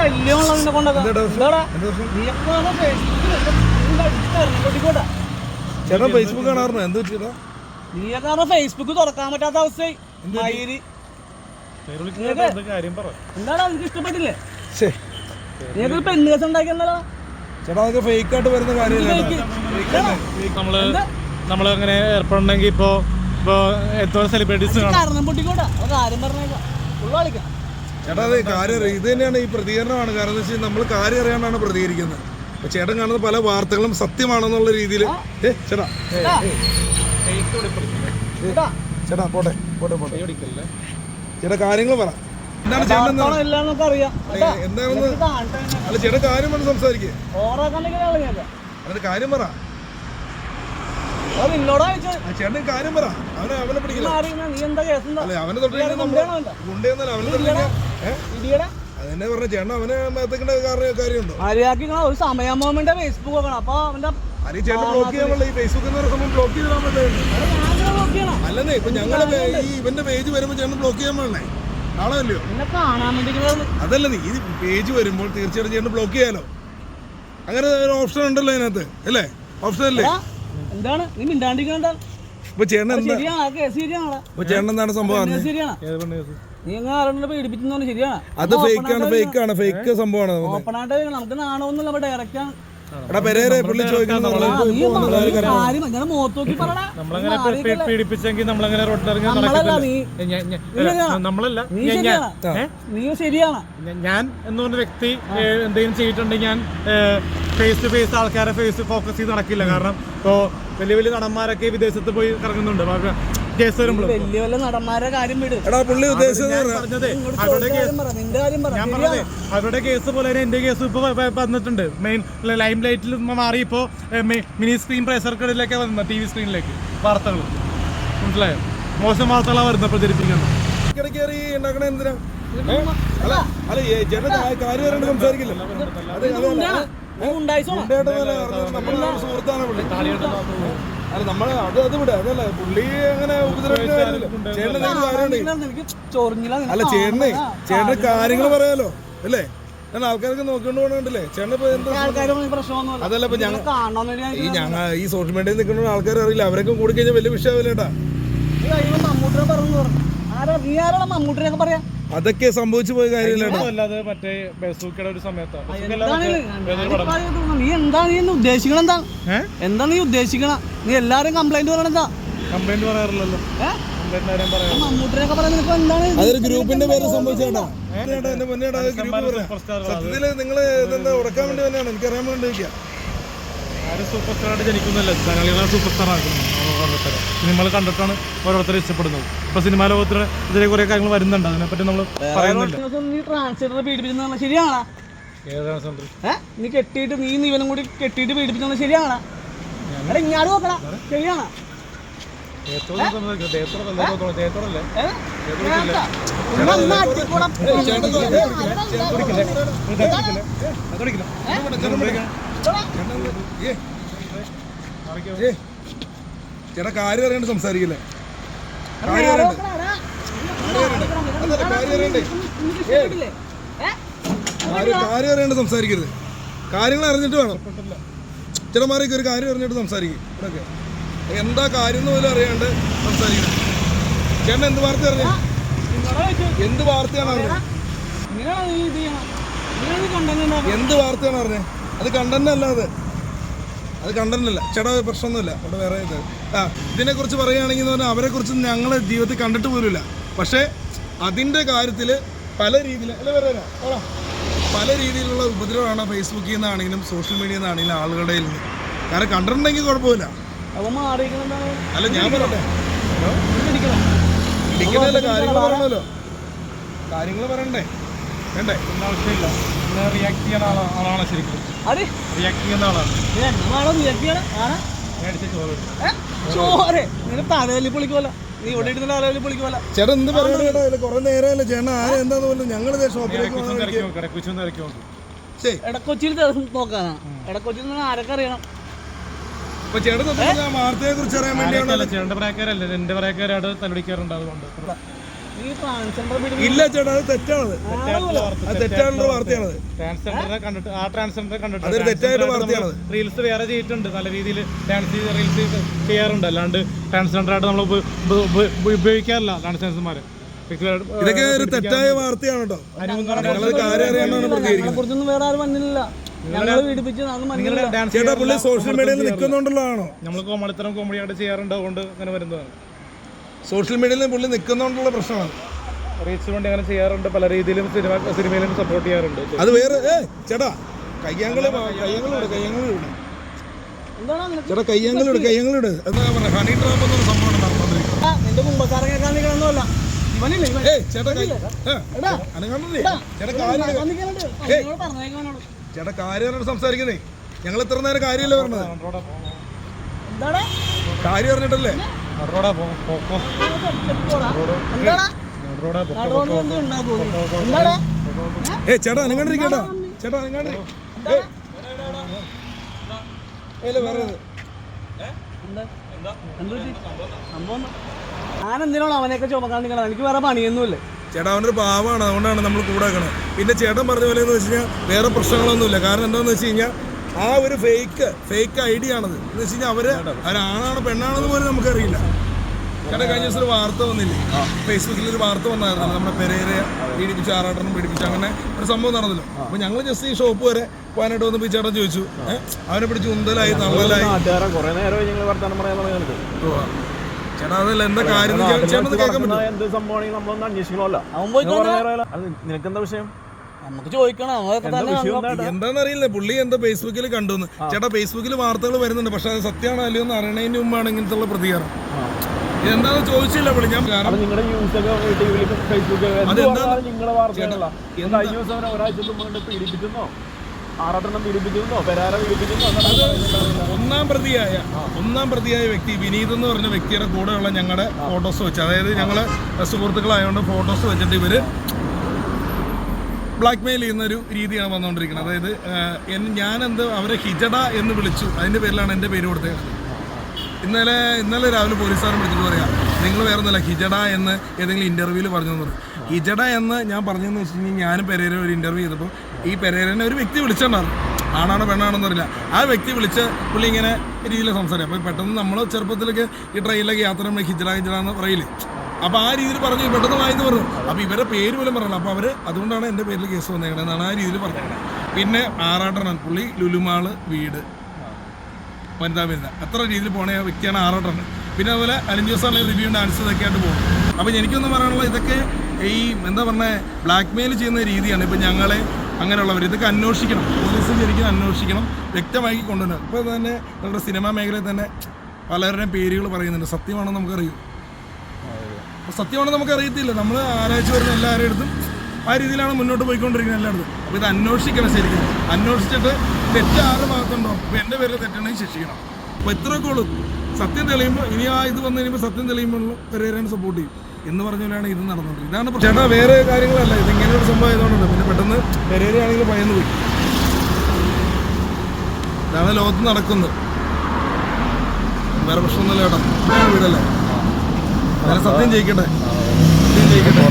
ശല്യമുള്ള നിന്നെ കൊണ്ടൊക്കെ പൊട്ടിക്കോട്ടെ. ഫേസ്ബുക്ക് കാണാറുണ്ടോ? എന്ത് പറ്റിയതാ നീ കാരണം ഫേസ്ബുക്ക് തുറക്കാൻ പറ്റാത്ത അവസ്ഥയായി? മയിൽ. കാര്യം പറ. എന്താടാ നിനക്ക് ഇഷ്ടപ്പെട്ടില്ലേ? പെണ്ണ് കേസ് ചേട്ടാ അതൊക്കെ ഫേക്ക് ആയിട്ട് വരുന്ന കാര്യമല്ലേ നമ്മൾ നമ്മൾ അങ്ങനെ ഏർപ്പെടണമെങ്കിൽ ഇപ്പോ ഇപ്പോ എത്ര സെലിബ്രിറ്റീസ് കാരണം പൊട്ടിക്കോട്ടെ. കാര്യം പറഞ്ഞേക്കാം. ഉള്ളു കളിക്കാം. ചേട്ടാ അത് കാര്യം അറിയാം ഇത് തന്നെയാണ് ഈ പ്രതികരണമാണ്. കാരണം എന്താ വെച്ചാൽ നമ്മൾ കാര്യം അറിയാണ്ടാണ് പ്രതികരിക്കുന്നത്. അപ്പൊ ചേട്ടൻ കാണുന്ന പല വാർത്തകളും സത്യമാണെന്നുള്ള രീതിയിൽ ഏ ചേട്ടാ. ചേട്ടാ പോട്ടെ പോട്ടെ പോട്ടെ. ചേട്ടാ കാര്യങ്ങൾ പറ. എന്താണ് ചേട്ടൻ എന്താണെന്ന്? അല്ല ചേട്ടാ കാര്യം പറഞ്ഞ് സംസാരിക്കേ. അതിന്റെ കാര്യം പറ അത് നിന്നോടാ ചോദിച്ചത് ആ ചേട്ടൻ കാര്യം പറ. അവനെ അവനെ പിടിക്കില്ല. അല്ലെ അവനെ? ഗുണ്ടയെന്നല്ല അവനെ അതെന്നെ പറഞ്ഞ ചേട്ടൻ അവനെ കാര്യമുണ്ടോ? ഒരു സമയം ഫേസ്ബുക്ക് നോക്കണം. അപ്പൊ അവന്റെ അല്ലെങ്കിൽ ചേട്ടൻ ബ്ലോക്ക് ചെയ്യാൻ ഈ ഫേസ്ബുക്ക് എന്ന് ബ്ലോക്ക് അല്ലെന്നേ ഇപ്പൊ ഞങ്ങളെ ഈ ഇവന്റെ പേജ് വരുമ്പോ ചേട്ടൻ ബ്ലോക്ക് ചെയ്യാൻ വേണ്ടേ ആളല്ലയോ അതല്ല നീ ഈ പേജ് വരുമ്പോൾ തീർച്ചയായിട്ടും ചേട്ടൻ ബ്ലോക്ക് ചെയ്യാലോ. അങ്ങനെ ഒരു ഓപ്ഷൻ ഉണ്ടല്ലോ അതിനകത്ത് അല്ലേ? ഓപ്ഷൻ അല്ലേ? എന്താണ്? നീ മിണ്ടാണ്ടിരിക്കണ്ട. എന്താണ് സംഭവം? നീ ആരോടെ ശരിയാണ്. അത് ഫേക്ക് ആണ് ഫേക്ക് ആണ് ഫേക്ക് സംഭവമാണ് ഓപ്പൺ ആയിട്ട് നമുക്ക് നാണോന്നുള്ള ഡയറക്റ്റ് ആണ് എടാ പെരേരെ പുള്ളി എന്നൊരു നമ്മളങ്ങനെ പീഡിപ്പിച്ചെങ്കിൽ നമ്മളങ്ങനെ നമ്മളല്ല നീ. ഞാൻ- ഞാൻ- നീ ശരിയാണ്. നമ്മളല്ല. നീ ഞാൻ- ഞാൻ- ശരിയാണ്? നീ ശരിയാണ്? ഞാൻ- ഞാൻ എന്ന് പറഞ്ഞ വ്യക്തി എന്തെങ്കിലും ചെയ്തിട്ടുണ്ടെങ്കിൽ ഞാൻ ഫേസ് ടു ഫേസ് ആൾക്കാരെ ഫേസ് ഫോക്കസ് ചെയ്ത് നടക്കില്ല. കാരണം ഇപ്പോ വലിയ വലിയ നടന്മാരൊക്കെ വിദേശത്ത് പോയി കറങ്ങുന്നുണ്ട്. വലിയ വലിയ നടന്മാരെ കാര്യം വിട്. എടാ പുള്ളി ഉദ്ദേശിച്ചത് അവരുടെ കേസ് കാര്യം കാര്യം പറ. ഞാൻ ശരിയാണ് അവരുടെ കേസ് പോലെ തന്നെ എന്റെ കേസ് ഇപ്പൊ വന്നിട്ടുണ്ട്. മെയിൻ ലൈം ലൈറ്റിൽ മാറി ഇപ്പോ മിനി സ്ക്രീൻ പ്രേസർക്കടിലേക്ക് വന്നത് ടി വി സ്ക്രീനിലേക്ക് വാർത്തകൾ. മനസ്സിലായോ? മോശം വാർത്തകളാണ് വരുന്നത് പ്രചരിപ്പിക്കുന്നത്. സംസാരിക്കില്ല. അല്ല നമ്മൾ അത് അത് വിട അതല്ല പുള്ളി അങ്ങനെ ഉപദ്രവിക്കുന്ന അല്ല ചേട്ടനെ ചേട്ടന് കാര്യങ്ങൾ പറയാലോ അല്ലേ? ഞാൻ ആൾക്കാരൊക്കെ നോക്കിക്കൊണ്ട് പോകണണ്ടല്ലേ ചേട്ടൻ അതല്ല ഇപ്പൊ ഞങ്ങൾ ഈ ഞങ്ങൾ ഈ സോഷ്യൽ മീഡിയയിൽ നിൽക്കുന്ന ആൾക്കാർ അറിയില്ല. അവരൊക്കെ കൂടി കഴിഞ്ഞാൽ വലിയ വിഷയമില്ല ചേട്ടാ ഈ കഴിയുമ്പോ മമ്മൂട്ടിനെ പറഞ്ഞു പറഞ്ഞു. ആരാ നീ ആരാണ് മമ്മൂട്ടിനൊക്കെ പറയാ? അതൊക്കെ സംഭവിച്ചു പോയ കാര്യമില്ല ചേട്ടാ അല്ലാതെ മറ്റേ ബസൂക്കയുടെ ഒരു സമയത്താണ്. നീ എന്താ നീ എന്ന് ഉദ്ദേശിക്കണ എന്താ? എന്താ നീ ഉദ്ദേശിക്കണ നീ എല്ലാരും കംപ്ലൈന്റ് പറയണെന്താ കംപ്ലൈന്റ് പറയാറില്ലല്ലോ. അതൊരു ഗ്രൂപ്പിന്റെ പേര് സംഭവിച്ചേട്ടാ സത്യത്തിൽ നിങ്ങൾ ഇതെന്താ ഉറക്കാൻ വേണ്ടി തന്നെയാണ് എനിക്കറിയാൻ വേണ്ടി ആരും സൂപ്പർ സ്റ്റാറായിട്ട് ജനിക്കുന്നില്ല ജനങ്ങളാണ് സൂപ്പർ സ്റ്റാർ ആക്കുന്നു ഓരോരുത്തരെ സിനിമകൾ കണ്ടിട്ടാണ് ഓരോരുത്തരെ ഇഷ്ടപ്പെടുന്നത്. ഇപ്പൊ സിനിമാ ലോകത്തിന് ഇതിലെ കുറെ കാര്യങ്ങൾ വരുന്നുണ്ട്. അതിനെപ്പറ്റി നമ്മൾ പറയുന്നില്ല ശരിയാണോ? നീ കെട്ടിയിട്ട് നീ ഇവനും കൂടി കെട്ടിയിട്ട് പീഡിപ്പിച്ചെന്ന് ശരിയാണോ? ഇങ്ങാട് നോക്കടാ. ശരിയാണോ? ദേഹത്തോടല്ലേ ചേട്ടാ കാര്യം അറിയാണ്ട് സംസാരിക്കില്ലേ. കാര്യം അറിയണ്ടേ. കാര്യം അറിയണ്ടേ. നിനക്ക് കാര്യം കാര്യം അറിയാണ്ട് സംസാരിക്കരുത്. കാര്യങ്ങൾ അറിഞ്ഞിട്ട് വേണം. ചേട്ടന്മാരൊക്കെ ഒരു കാര്യം അറിഞ്ഞിട്ട് സംസാരിക്കും. ഇവിടെയൊക്കെ എന്താ കാര്യം എന്ന് പോലും അറിയാണ്ട് സംസാരിക്കണം. ചേട്ടൻ എന്ത് വാർത്ത അറിഞ്ഞു? എന്ത് വാർത്തയാണ് അറിഞ്ഞത്. എന്ത് വാർത്തയാണ് അറിഞ്ഞത് അത് കണ്ടന്റ് അല്ല അത്. അത് കണ്ടന്റ് അല്ല ചേട്ടാ പ്രശ്നമൊന്നുമില്ല. അവിടെ വേറെ ഇത്. ആ ഇതിനെക്കുറിച്ച് പറയുകയാണെങ്കിൽ എന്ന് പറഞ്ഞാൽ അവരെക്കുറിച്ച് ഞങ്ങൾ ജീവിതത്തിൽ കണ്ടിട്ട് പോലുമില്ല. പക്ഷേ അതിന്റെ കാര്യത്തിൽ പല രീതിയിൽ അല്ല വേറെ? പല രീതിയിലുള്ള ഉപദ്രവമാണ് ഫേസ്ബുക്കിൽ നിന്നാണെങ്കിലും സോഷ്യൽ മീഡിയയിൽ നിന്നാണെങ്കിലും ആളുകളുടെ നിന്ന്. കാരണം കണ്ടിട്ടുണ്ടെങ്കിൽ കുഴപ്പമില്ല? അല്ല ഞാൻ പറയട്ടെ. കാര്യങ്ങൾ പറയണമല്ലോ. കാര്യങ്ങൾ പറയണ്ടേ? വേണ്ടേ? ഒന്നും ആവശ്യമില്ല. റിയാക്ട് ചെയ്യുന്ന ആളാണ് ആളാണ് ശരിക്കും. അടി, റിയാക്ട് ചെയ്യുന്ന ആളാണ്. നീ എന്നതാണോ നീ എത്തിയാണ്? ആരാ? ഞാൻ അടിച്ച ചോറ്. ഏ? ചോരെ നിന്റെ തലവലി പൊളിക്കുമല്ല നീ ഇവിടെ ഇരുന്ന തലവലി പൊളിക്കുമല്ല ചേട്ടൻ എന്ത് കുറേ നേരമല്ല? ചേട്ടൻ ആരും എന്താന്ന് പോലും ഷോപ്പിലേക്ക് ഇടക്കൊച്ചിയിൽ നോക്കാനാ. ഇടക്കൊച്ചിയിൽ നിന്ന് ആരൊക്കെ അറിയണം? ചേട്ടൻ വാർത്തയെ കുറിച്ച് അറിയാൻ വേണ്ടിയാണ് പ്രായക്കാരല്ലേ? എന്റെ പ്രായക്കാരായിട്ട് തലടിക്കാറുണ്ട് അതുകൊണ്ട്. ഇല്ല ചേട്ടാ അത് തെറ്റാണത്. അത് തെറ്റാനുള്ള വാർത്തയാണത്. ട്രാൻസ്ജെൻഡറെ കണ്ടിട്ട് ആ ട്രാൻസ്ജെൻഡറെ കണ്ടിട്ട് അതൊരു തെറ്റായിട്ട് വാർത്തയാണത്. റീൽസ് വേറെ ചെയ്തിട്ടുണ്ട്. നല്ല രീതിയിൽ ഡാൻസ് ചെയ്ത് റീൽസ് ചെയ്യാറുണ്ട്. അല്ലാണ്ട് ട്രാൻസ്ജെൻഡർ ആയിട്ട് നമ്മൾ ഉപയോഗിക്കാറില്ല ട്രാൻസ്ജെൻഡർമാരെ ഇതൊക്കെ ഒരു തെറ്റായ വാർത്തയാണ് കേട്ടോ. കാര്യം പ്രതികരിക്കുന്നത് ചേട്ടാ പുള്ളി സോഷ്യൽ മീഡിയയിൽ നിൽക്കുന്നുണ്ടല്ലോ ആണോ നമ്മൾ കോമളിത്തരം കോമഡി ആയിട്ട് ചെയ്യാറുണ്ട്. അതുകൊണ്ട് അങ്ങനെ വരുന്നതാണ്. സോഷ്യൽ മീഡിയയിൽ പുള്ളി നിൽക്കുന്നതുകൊണ്ടുള്ള പ്രശ്നമാണ്. റീച്ച് വേണ്ടി അങ്ങനെ ചെയ്യാറുണ്ട് പല രീതിയിലും സിനിമ സിനിമയിലും സപ്പോർട്ട് ചെയ്യാറുണ്ട്. അത് വേറെ ഏ ചേട്ടാ കയ്യാങ്കളി കയ്യാങ്കളിവിടെ കയ്യാങ്കളിവിടെ ചേട്ടാ കയ്യാങ്കളിവിടെ കയ്യാങ്കളിവിടെ എന്താ പറയുക ഹണി ട്രാപ്പ് എന്നൊരു സംഭവമാണ് നടന്നുകൊണ്ടിരിക്കുന്നത്. ആ, നിന്റെ നിൽക്കണമെന്നല്ല ചേട്ടാ കാര്യമാണ് സംസാരിക്കുന്നേ. ഞങ്ങൾ ഇത്ര നേരം കാര്യമല്ലേ പറഞ്ഞത്? കാര്യം അറിഞ്ഞിട്ടല്ലേ? റോഡാ പോ പോ, പോ. ചെപ്പോടാ എന്താടാ? റോഡാ പോ. നടുവോണ്ട് എന്ത് ഉണ്ടാക്കുമോ എന്താടാ? ഏ ചേട്ടാ അനങ്ങാണ്ടിരിക്കട്ടാ ചേട്ടാ എന്തിനാണ് അവനെയൊക്കെ ചുമക്കാൻ നിൽക്കണം എനിക്ക് വേറെ പണിയൊന്നുമില്ല. ചേട്ടാ അവനൊരു പാവമാണ് അതുകൊണ്ടാണ് നമ്മൾ കൂടെ പിന്നെ ചേട്ടൻ പറഞ്ഞ പോലെ എന്ന് വെച്ച് കഴിഞ്ഞാൽ വേറെ പ്രശ്നങ്ങളൊന്നുമില്ല. കാരണം എന്താണെന്ന് വെച്ച് കഴിഞ്ഞാൽ ആ ഒരു ഫേക്ക് ഫേക്ക് ഐഡിയ ആണത്. എന്ന് വെച്ച് കഴിഞ്ഞാൽ അവർ അവരാണാണോ പെണ്ണാണെന്ന് പോലും നമുക്കറിയില്ല. കാരണം കഴിഞ്ഞ ദിവസം ഒരു വാർത്ത വന്നില്ലേ? ഫേസ്ബുക്കിൽ ഒരു വാർത്ത വന്നായിരുന്നു. നമ്മുടെ പെരേരെ പീഡിപ്പിച്ച് ആറാട്ടനും പീഡിപ്പിച്ചു അങ്ങനെ ഒരു സംഭവം നടന്നല്ലോ. അപ്പൊ ഞങ്ങൾ ജസ്റ്റ് ഈ ഷോപ്പ് വരെ പോകാനായിട്ട് വന്ന് ഈ ചോദിച്ചു അവനെ പിടിച്ച് ഉന്തലായി തള്ളലായി. ചേട്ടാ അതല്ല എന്താ കാര്യം ചേട്ടൻ കേൾക്കാൻ പറ്റും നിനക്കെന്താ വിഷയം? നമുക്ക് ചോദിക്കണം. എന്താണെന്നറിയില്ല പുള്ളി എന്താ ഫേസ്ബുക്കിൽ കണ്ടു ചേട്ടാ ഫേസ്ബുക്കിൽ വാർത്തകൾ വരുന്നുണ്ട് പക്ഷെ അത് സത്യമാണോ അല്ലയോ എന്ന് അറിയണതിന് മുമ്പാണ് ഇങ്ങനത്തെ ഉള്ള പ്രതികരണം എന്താണെന്ന് ചോദിച്ചില്ല പുള്ളി. ഞാൻ ഒന്നാം പ്രതിയായ ഒന്നാം പ്രതിയായ വ്യക്തി വിനീത് എന്ന് പറഞ്ഞ വ്യക്തിയുടെ കൂടെയുള്ള ഞങ്ങളുടെ ഫോട്ടോസ് വെച്ച് അതായത് ഞങ്ങൾ സുഹൃത്തുക്കളായതുകൊണ്ട് ഫോട്ടോസ് വെച്ചിട്ട് ഇവർ ബ്ലാക്ക് മെയിൽ ചെയ്യുന്ന ഒരു രീതിയാണ് വന്നുകൊണ്ടിരിക്കുന്നത്. അതായത് ഞാനെന്ത് അവരെ ഹിജഡ എന്ന് വിളിച്ചു. അതിന്റെ പേരിലാണ് എന്റെ പേര് കൊടുത്തത്. ഇന്നലെ ഇന്നലെ രാവിലെ പോലീസുകാരൻ വിളിച്ചിട്ട് പറയാം നിങ്ങൾ വേറെ ഒന്നുമല്ല ഹിജഡ എന്ന് ഏതെങ്കിലും ഇന്റർവ്യൂവിൽ പറഞ്ഞു പറയും. ഹിജഡ എന്ന് ഞാൻ പറഞ്ഞതെന്ന് വെച്ച് കഴിഞ്ഞാൽ ഞാനും പെരേര ഒരു ഇന്റർവ്യൂ ചെയ്തപ്പോൾ ഈ പെരേരനെ ഒരു വ്യക്തി വിളിച്ചിട്ടുണ്ടായിരുന്നു ആണാണോ പെണ്ണാണെന്ന് അറിയില്ല. ആ വ്യക്തി വിളിച്ച് പുള്ളി ഇങ്ങനെ രീതിയിൽ സംസാരിക്കും. അപ്പോൾ പെട്ടെന്ന് നമ്മൾ ചെറുപ്പത്തിലൊക്കെ ഈ ട്രെയിനിലൊക്കെ യാത്ര ചെയ്യുമ്പോൾ ഹിജഡ ഹിജഡ എന്ന് പറയില്ലേ? അപ്പോൾ ആ രീതിയിൽ പറഞ്ഞു പെട്ടെന്ന് വായിന്ന് പറഞ്ഞു. അപ്പോൾ ഇവരെ പേര് പോലും പറഞ്ഞില്ല. അപ്പോൾ അവർ അതുകൊണ്ടാണ് എന്റെ പേരിൽ കേസ് വന്നേക്കണത് എന്നാണ് ആ രീതിയിൽ പറഞ്ഞത് പിന്നെ ആറാട്ടണൻ പുള്ളി ലുലുമാൾ വീട്. വനിതാ വരുന്ന അത്ര രീതിയിൽ പോണ വ്യക്തിയാണ് ആറോട്ടാണ് പിന്നെ അതുപോലെ അലഞ്ച് ദിവസം റിവ്യൂ ഡാൻസ് ഇതൊക്കെ ആയിട്ട് പോകും. അപ്പോൾ എനിക്കൊന്ന് പറയാനുള്ള ഇതൊക്കെ ഈ എന്താ പറഞ്ഞ ബ്ലാക്ക് മെയിൽ ചെയ്യുന്ന രീതിയാണ്. ഇപ്പം ഞങ്ങളെ അങ്ങനെയുള്ളവർ ഇതൊക്കെ അന്വേഷിക്കണം. പോലീസ് ശരിക്കും അന്വേഷിക്കണം. വ്യക്തമാക്കി കൊണ്ടുവരണം. ഇപ്പോൾ തന്നെ നമ്മുടെ സിനിമാ മേഖലയിൽ തന്നെ പലരുടെയും പേരുകൾ പറയുന്നുണ്ട്. സത്യമാണെന്ന് നമുക്കറിയൂ സത്യമാണെന്ന് നമുക്ക് അറിയത്തില്ല നമ്മൾ ആരാഴ്ച വരുന്ന എല്ലാവരുടെ അടുത്തും ആ രീതിയിലാണ് മുന്നോട്ട് പോയിക്കൊണ്ടിരിക്കുന്നത് എല്ലായിടത്തും. അപ്പോൾ ഇത് അന്വേഷിക്കണം ശരിക്കും. അന്വേഷിച്ചിട്ട് തെറ്റ് ആരുടെ ഭാഗത്തുണ്ടോ? അപ്പോൾ എന്റെ പേരിൽ തെറ്റാണെങ്കിൽ ശിക്ഷിക്കണം. അപ്പോൾ ഇത്രയൊക്കെ ഉള്ളൂ. സത്യം തെളിയുമ്പോൾ ഇനി ആ ഇത് വന്നു കഴിയുമ്പോൾ സത്യം തെളിയുമ്പോൾ പെരേരാണ് സപ്പോർട്ട് ചെയ്യും. എന്ന് പറഞ്ഞാണ് ഇത് നടന്നത് ഇതാണ്. ചേട്ടാ വേറെ കാര്യങ്ങളല്ല. ഇത് ഇങ്ങനെ ഒരു സംഭവം ആയതുകൊണ്ടാണ് പിന്നെ പെട്ടെന്ന് പെരേരയാണെങ്കിൽ ഭയന്ന് പോയി. ഇതാണ് ലോകത്ത് നടക്കുന്നത്. വേറെ പ്രശ്നമൊന്നുമില്ല ചേട്ടാ. വീടല്ലേ? എന്നാലും സത്യം ജയിക്കട്ടെ. സത്യം ജയിക്കട്ടെ.